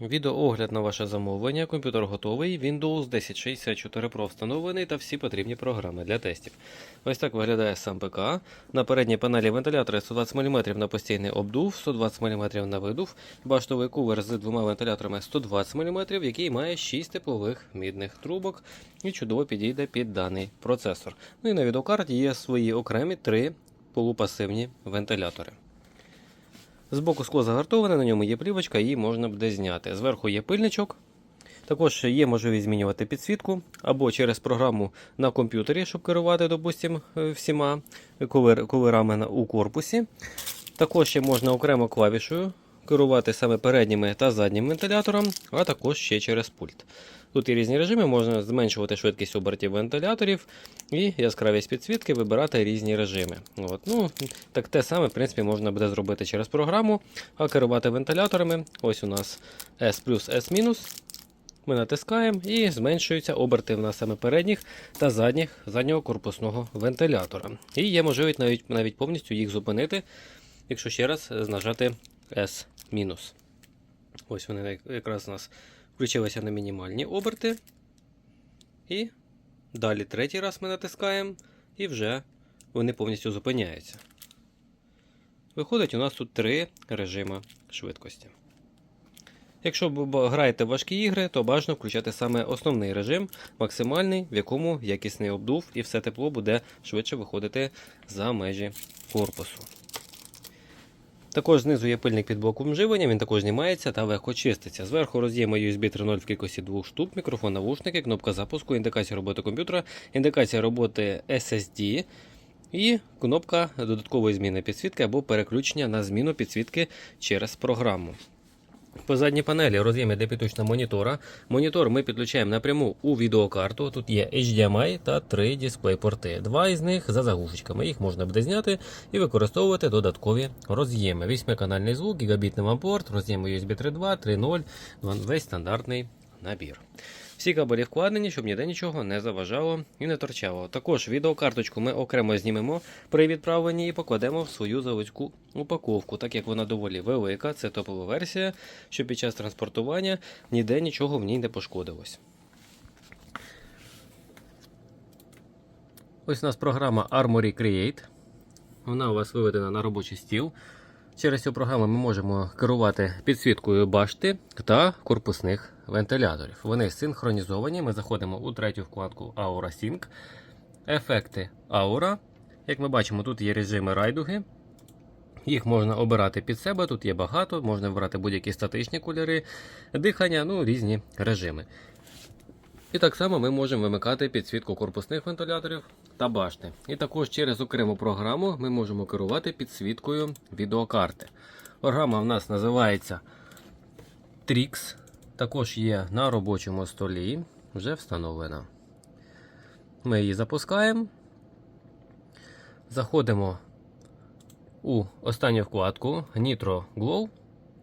Відеоогляд на ваше замовлення. Комп'ютер готовий. Windows 1064 Pro встановлений та всі потрібні програми для тестів. Ось так виглядає сам ПК. На передній панелі вентилятори 120 мм на постійний обдув, 120 мм на видув, баштовий кувер з двома вентиляторами 120 мм, який має 6 теплових мідних трубок і чудово підійде під даний процесор. Ну і на відеокарті є свої окремі три полупасивні вентилятори. Збоку скло загартоване, на ньому є плівочка, її можна буде зняти. Зверху є пильничок. Також є можливість змінювати підсвітку або через програму на комп'ютері, щоб керувати, допустимо, всіма колерами у корпусі. Також ще можна окремо клавішою керувати саме передніми та заднім вентилятором, а також ще через пульт. Тут є різні режими, можна зменшувати швидкість обертів вентиляторів і яскравість підсвітки, вибирати різні режими. От. Ну, так те саме, в принципі, можна буде зробити через програму, а керувати вентиляторами. Ось у нас S плюс S-. Ми натискаємо і зменшуються оберти в нас саме передніх та задніх заднього корпусного вентилятора. І є можливість навіть, навіть повністю їх зупинити, якщо ще раз нажати S мінус. Ось вони якраз у нас включилися на мінімальні оберти. І далі третій раз ми натискаємо, і вже вони повністю зупиняються. Виходить, у нас тут три режими швидкості. Якщо граєте в важкі ігри, то бажано включати саме основний режим, максимальний, в якому якісний обдув і все тепло буде швидше виходити за межі корпусу. Також знизу є пильник під блоком живлення, він також знімається та легко чиститься. Зверху роз'єми USB 3.0 в кількості двох штук, мікрофон навушники, кнопка запуску, індикація роботи комп'ютера, індикація роботи SSD і кнопка додаткової зміни підсвітки або переключення на зміну підсвітки через програму. По задній панелі роз'єми для підключення монітора. Монітор ми підключаємо напряму у відеокарту. Тут є HDMI та три дисплей-порти. Два із них за заглушечками. Їх можна буде зняти і використовувати додаткові роз'єми. Вісьмиканальний звук, гігабітний вампорт, роз'єми USB 3.2, 3.0, весь стандартний набір. Всі кабелі вкладені, щоб ніде нічого не заважало і не торчало. Також відеокарточку ми окремо знімемо при відправленні і покладемо в свою заводську упаковку, так як вона доволі велика, це топова версія, щоб під час транспортування ніде нічого в ній не пошкодилось. Ось у нас програма Armory Create. Вона у вас виведена на робочий стіл. Через цю програму ми можемо керувати підсвіткою башти та корпусних вентиляторів. Вони синхронізовані. Ми заходимо у третю вкладку Aura Sync. Ефекти Aura. Як ми бачимо, тут є режими райдуги. Їх можна обирати під себе, тут є багато, можна обирати будь-які статичні кольори, дихання, ну різні режими. І так само ми можемо вимикати підсвітку корпусних вентиляторів та башти. І також через окрему програму ми можемо керувати підсвіткою відеокарти. Програма в нас називається Trix. Також є на робочому столі, вже встановлена. Ми її запускаємо. Заходимо у останню вкладку Nitro Glow.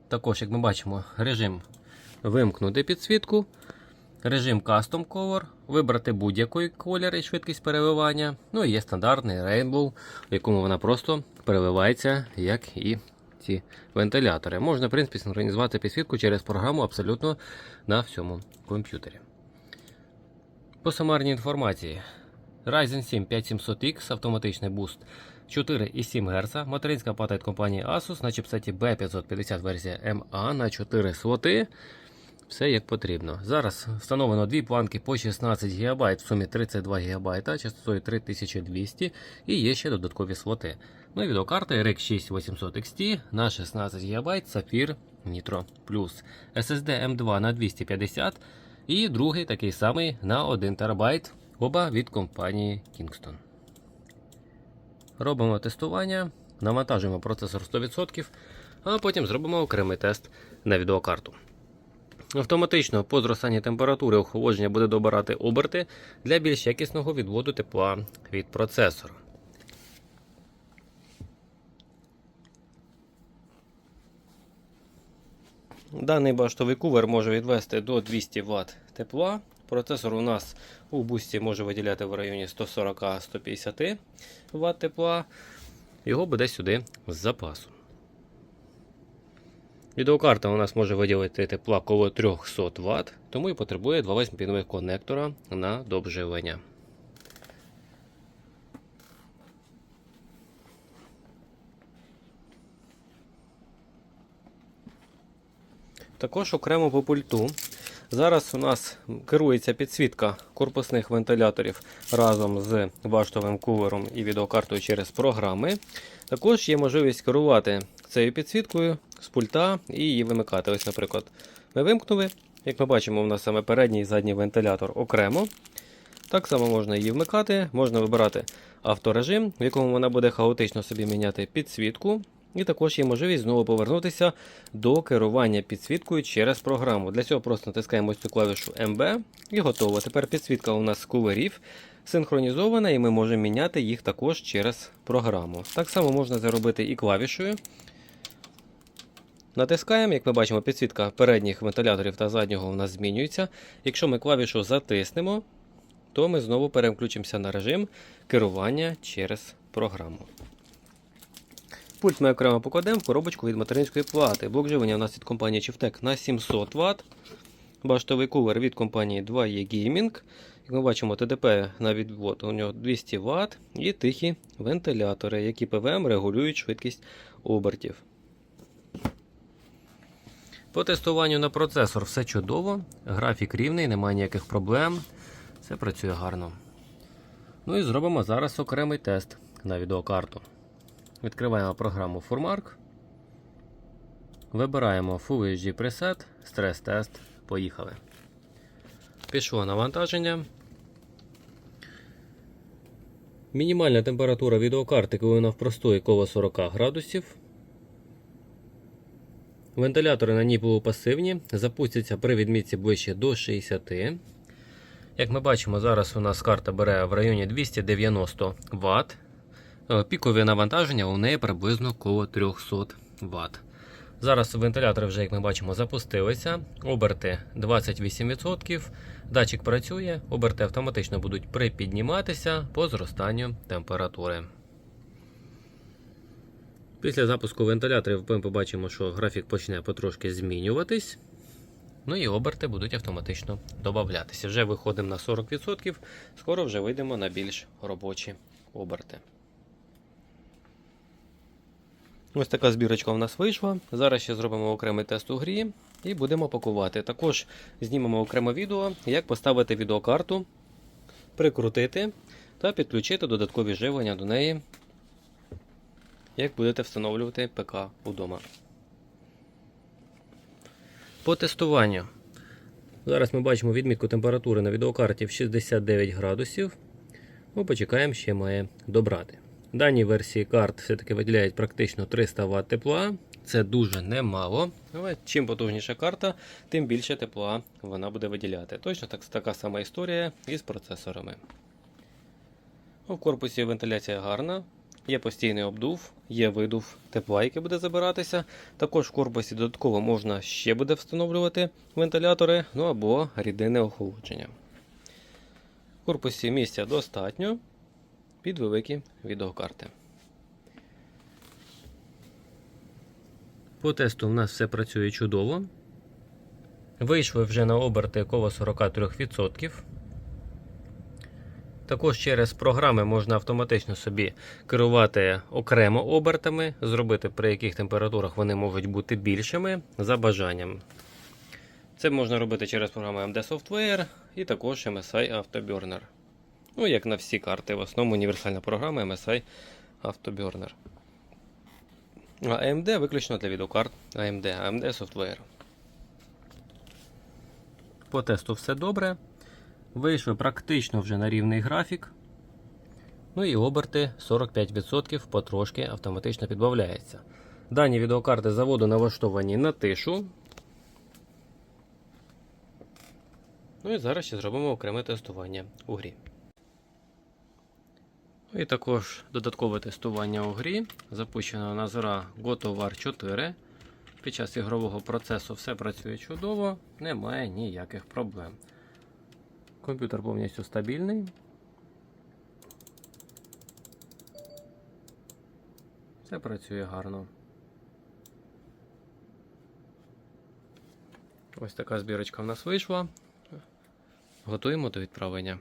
Також, як ми бачимо, режим вимкнути підсвітку. Режим Custom Color, вибрати будь-який колір і швидкість переливання. Ну і є стандартний Rainbow, в якому вона просто переливається, як і ці вентилятори. Можна, в принципі, синхронізувати підсвітку через програму абсолютно на всьому комп'ютері. По самарній інформації. Ryzen 7 5700X, автоматичний буст 4,7 Гц, материнська плата від компанії Asus на чіпсеті B550 версія MA на 4 слоти. Все як потрібно. Зараз встановлено дві планки по 16 ГБ, в сумі 32 ГБ, частотою 3200 і є ще додаткові слоти. Ну і відеокарта RX 6800 XT на 16 ГБ Sapphire Nitro Plus. SSD M2 на 250 і другий такий самий на 1 ТБ, оба від компанії Kingston. Робимо тестування, навантажуємо процесор 100%, а потім зробимо окремий тест на відеокарту. Автоматично по зростанні температури охолодження буде добирати оберти для більш якісного відводу тепла від процесора. Даний баштовий кувер може відвести до 200 Вт тепла. Процесор у нас у бусті може виділяти в районі 140-150 Вт тепла. Його буде сюди з запасу. Відеокарта у нас може виділити тепла коло 300 Вт, тому і потребує два 8-пінових конектора на довживлення. Також окремо по пульту. Зараз у нас керується підсвітка корпусних вентиляторів разом з баштовим кулером і відеокартою через програми. Також є можливість керувати цією підсвіткою з пульта і її вимикати. Ось, наприклад, ми вимкнули. Як ми бачимо, у нас саме передній і задній вентилятор окремо. Так само можна її вмикати, можна вибирати авторежим, в якому вона буде хаотично собі міняти підсвітку. І також є можливість знову повернутися до керування підсвіткою через програму. Для цього просто натискаємо цю клавішу MB і готово. Тепер підсвітка у нас з кулерів синхронізована, і ми можемо міняти їх також через програму. Так само можна зробити і клавішою. Натискаємо, як ми бачимо, підсвітка передніх вентиляторів та заднього у нас змінюється. Якщо ми клавішу затиснемо, то ми знову переключимося на режим керування через програму. Пульт ми окремо покладемо в коробочку від материнської плати. Блок живлення у нас від компанії Chieftec на 700 Вт. Баштовий кулер від компанії 2E Gaming. Як ми бачимо, ТДП на відвод у нього 200 Вт і тихі вентилятори, які ПВМ регулюють швидкість обертів. По тестуванню на процесор все чудово, графік рівний, немає ніяких проблем. Все працює гарно. Ну і зробимо зараз окремий тест на відеокарту. Відкриваємо програму Furmark. Вибираємо Full HD Preset, стрес-тест. Поїхали. Пішло навантаження. Мінімальна температура відеокарти, коли вона в простої коло 40 градусів. Вентилятори на ній полупасивні, запустяться при відмітці ближче до 60. Як ми бачимо, зараз у нас карта бере в районі 290 Вт. Е, Пікове навантаження у неї приблизно коло 300 Вт. Зараз вентилятори вже, як ми бачимо, запустилися. Оберти 28%. Датчик працює, оберти автоматично будуть припідніматися по зростанню температури. Після запуску вентиляторів ми побачимо, що графік почне потрошки змінюватись. Ну і оберти будуть автоматично додатися. Вже виходимо на 40%, скоро вже вийдемо на більш робочі оберти. Ось така збірочка у нас вийшла. Зараз ще зробимо окремий тест у грі і будемо пакувати. Також знімемо окреме відео, як поставити відеокарту, прикрутити та підключити додаткові живлення до неї, як будете встановлювати ПК удома. По тестуванню. Зараз ми бачимо відмітку температури на відеокарті в 69 градусів. Ну, почекаємо, ще має добрати. Дані версії карт все-таки виділяють практично 300 Вт тепла. Це дуже немало. Але чим потужніша карта, тим більше тепла вона буде виділяти. Точно так, така сама історія із процесорами. У корпусі вентиляція гарна, є постійний обдув, є видув тепла, який буде забиратися. Також в корпусі додатково можна ще буде встановлювати вентилятори, ну або рідинне охолодження. В корпусі місця достатньо під великі відеокарти. По тесту в нас все працює чудово. Вийшли вже на оберти коло 43%. Також через програми можна автоматично собі керувати окремо обертами, зробити при яких температурах вони можуть бути більшими за бажанням. Це можна робити через програму MD Software і також MSI Afterburner. Ну, як на всі карти, в основному універсальна програма MSI Afterburner. А AMD виключно для відеокарт AMD, AMD Software. По тесту все добре. Вийшли практично вже на рівний графік. Ну і оберти 45% потрошки автоматично підбавляється. Дані відеокарти заводу налаштовані на тишу. Ну і зараз ще зробимо окреме тестування у грі. І також додаткове тестування у грі. Запущена Назора GoToWar 4. Під час ігрового процесу все працює чудово, немає ніяких проблем. Комп'ютер повністю стабільний. Все працює гарно. Ось така збірочка в нас вийшла. Готуємо до відправлення.